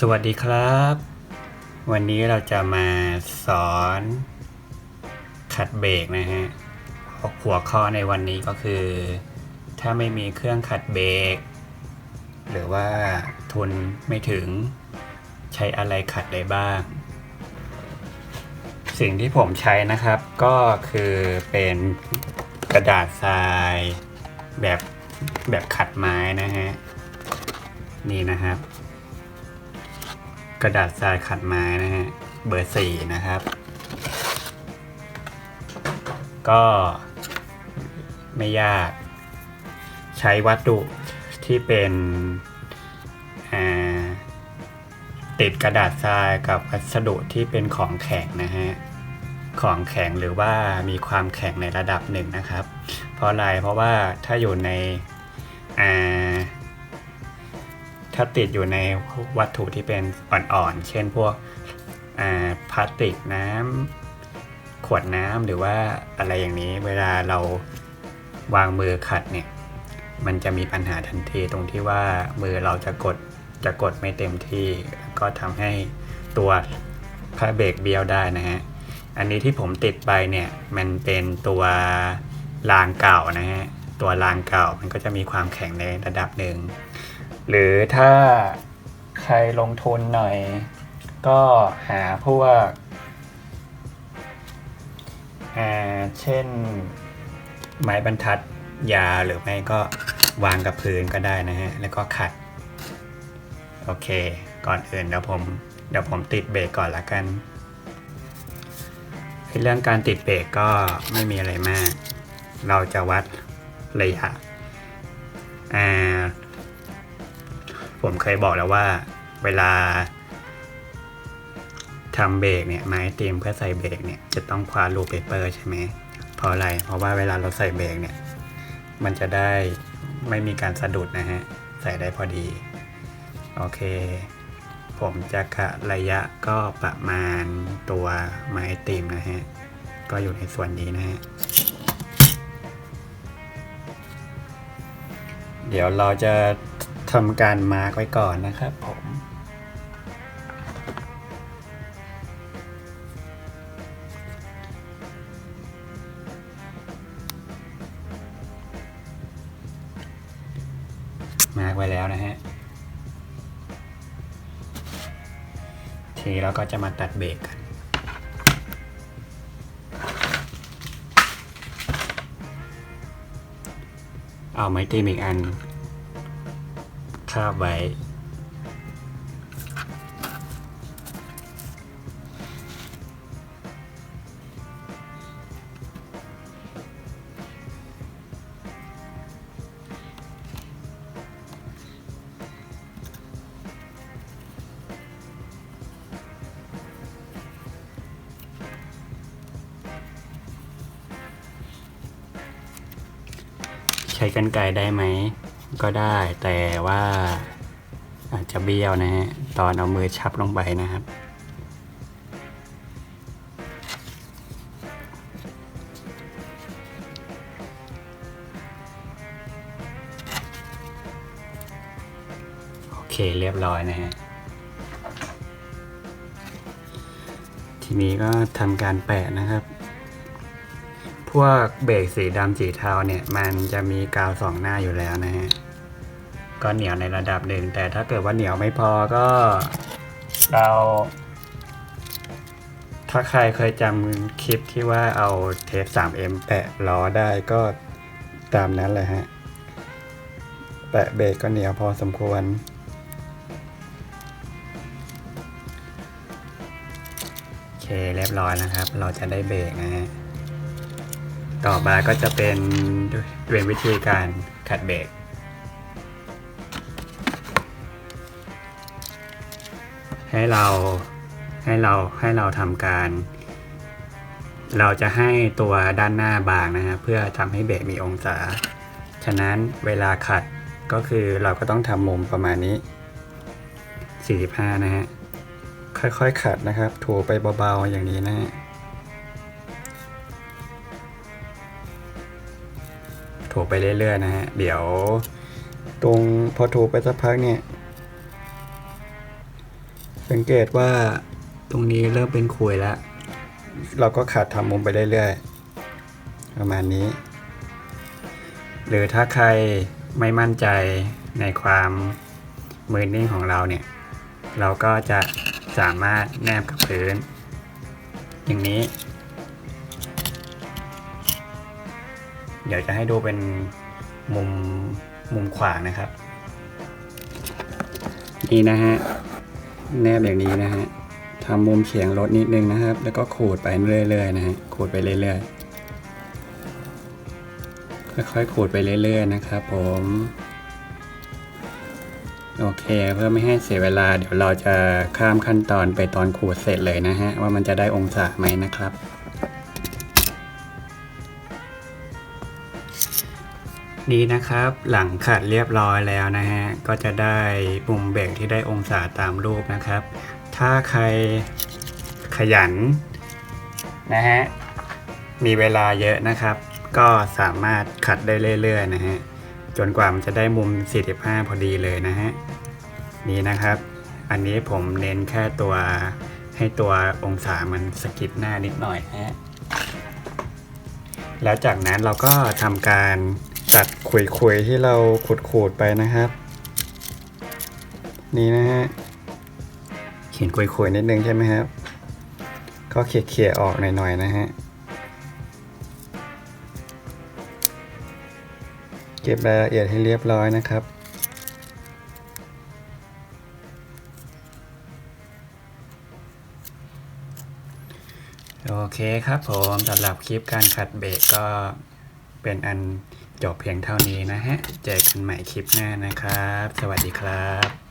สวัสดีครับ วันนี้เราจะมาสอนขัดเบรกนะฮะหัวข้อในวันนี้ก็คือ ถ้าไม่มีเครื่องขัดเบรกหรือว่าทุนไม่ถึงใช้อะไรขัดได้บ้าง สิ่งที่ผมใช้นะครับก็คือเป็นกระดาษทรายแบบแบบขัดไม้นะฮะนี่นะครับ กระดาษทรายขัดไม้นะฮะ เบอร์สี่นะครับ ก็ไม่ยาก ใช้วัตถุที่เป็นติดกระดาษทรายกับวัสดุที่เป็นของแข็งนะฮะ ของแข็งหรือว่ามีความแข็งในระดับหนึ่งนะครับ เพราะอะไรเพราะว่าถ้าอยู่ในอ่า ถ้าติดอยู่ในวัตถุที่เป็นอ่อนๆ เช่นพวกพลาสติกน้ำขวดน้ำหรือว่าอะไรอย่างนี้เวลาเราวางมือขัดเนี่ยมันจะมีปัญหาทันทีตรงที่ว่ามือเราจะกดจะกดไม่เต็มที่ก็ทำให้ตัวผ้าเบรกเบี้ยวได้นะฮะอันนี้ที่ผมติดไปเนี่ยมันเป็นตัวรางเก่านะฮะตัวรางเก่ามันก็จะมีความแข็งในระดับหนึ่ง หรือถ้าใครลงทุนหน่อย ก็หาพวกอ่าเช่น ไม้บรรทัดยาหรือไม่ก็วางกับพื้นก็ได้นะฮะ แล้วก็ขัด โอเค ก่อนอื่นเดี๋ยวผมเดี๋ยวผมติดเบรกก่อนละกันเรื่องการติดเบรกก็ไม่มีอะไรมาก เราจะวัดระยะอ่า ผมเคยบอกแล้วว่า เวลาทำเบรกเนี่ยไม้เตรียมเพื่อใส่เบรกเนี่ยจะต้องคว้าลูปเปเปอร์ใช่ไหมเพราะอะไร เพราะว่าเวลาเราใส่เบรกเนี่ย มันจะได้ไม่มีการสะดุดนะฮะ ใส่ได้พอดี โอเค ผมจะกะระยะก็ประมาณตัวไม้เตรีมนะฮะ ก็อยู่ในส่วนนี้นะฮะ เดี๋ยวเราจะ ทำการมาร์กไว้ก่อนนะครับผมมาร์กไว้แล้วนะฮะ ทีเราก็จะมาตัดเบรกกันเอาไม้ตีมอีกอัน คาบไว้ ใช้กันไกรได้ไหม ก็ได้แต่ว่าอาจจะเบี้ยวนะฮะตอนเอามือชับลงไปนะครับ โอเคเรียบร้อยนะฮะทีนี้ก็ทำการแปะนะครับ วกเบรกสีดำสีเทาเนี่ย มันจะมีกาวสองหน้าอยู่แล้วนะฮะก็เหนียวในระดับหนึ่ง แต่ถ้าเกิดว่าเหนียวไม่พอก็ เรา ถ้าใครเคยจำคลิปที่ว่าเอาเทป 3M แปะล้อได้ก็ตามนั้นเลยฮะ แปะเบรกก็เหนียวพอสมควรโอเคเรียบร้อยนะครับ เราจะได้เบรกนะฮะ ต่อมาก็จะเป็นเป็นวิธีการขัดเบรกให้เราให้เราให้เราทำการ เราจะให้ตัวด้านหน้าบางนะฮะเพื่อทำให้เบรกมีองศา ฉะนั้นเวลาขัดก็คือเราก็ต้องทำมุมประมาณนี้ 45 นะฮะ ค่อยๆ ขัดนะครับ ถูไปเบาๆอย่างนี้นะ ถูไปเรื่อยๆนะฮะ เดี๋ยวตรงพอถูไปสักพักเนี่ย สังเกตว่าตรงนี้เริ่มเป็นขุยแล้ว เราก็ขัดทำมุมไปเรื่อยๆ ประมาณนี้ หรือถ้าใครไม่มั่นใจในความมือนิ่งของเราเนี่ย เราก็จะสามารถแนบกับพื้น อย่างนี้ เดี๋ยวจะให้ดูเป็นมุมมุมขวานะครับ นี่นะฮะแนบอย่างนี้นะฮะทำมุมเฉียงลดนิดนึงนะครับ แล้วก็ขูดไปเรื่อยๆนะฮะขูดไปเรื่อยๆค่อยๆขูดไปเรื่อย ๆ นะครับ ผมโอเคเพื่อไม่ให้เสียเวลาเดี๋ยวเราจะข้ามขั้นตอนไปตอนขูดเสร็จเลยนะฮะว่ามันจะได้องศาไหมนะครับ นี่นะครับ หลังขัดเรียบร้อยแล้วนะฮะ ก็จะได้มุมเบรกที่ได้องศาตามรูปนะครับ ถ้าใครขยันนะฮะ มีเวลาเยอะนะครับ ก็สามารถขัดได้เรื่อยๆนะฮะ จนกว่ามันจะได้มุม 45 พอดีเลยนะฮะ นี่นะครับ อันนี้ผมเน้นแค่ตัวให้ตัวองศามันสกิดหน้านิดหน่อยนะฮะ แล้วจากนั้นเราก็ทำการ ตัดขุยๆที่เราขูดๆไปนะครับ นี่นะฮะเขียนขุยๆนิดนึงใช่ไหมครับ ก็เขี่ยๆออกหน่อยๆนะฮะเก็บรายละเอียดให้เรียบร้อยนะครับโอเคครับผมสำหรับคลิปการขัดเบรกก็เป็นอัน จบเพียงเท่านี้นะฮะ เจอกันใหม่คลิปหน้านะครับ สวัสดีครับ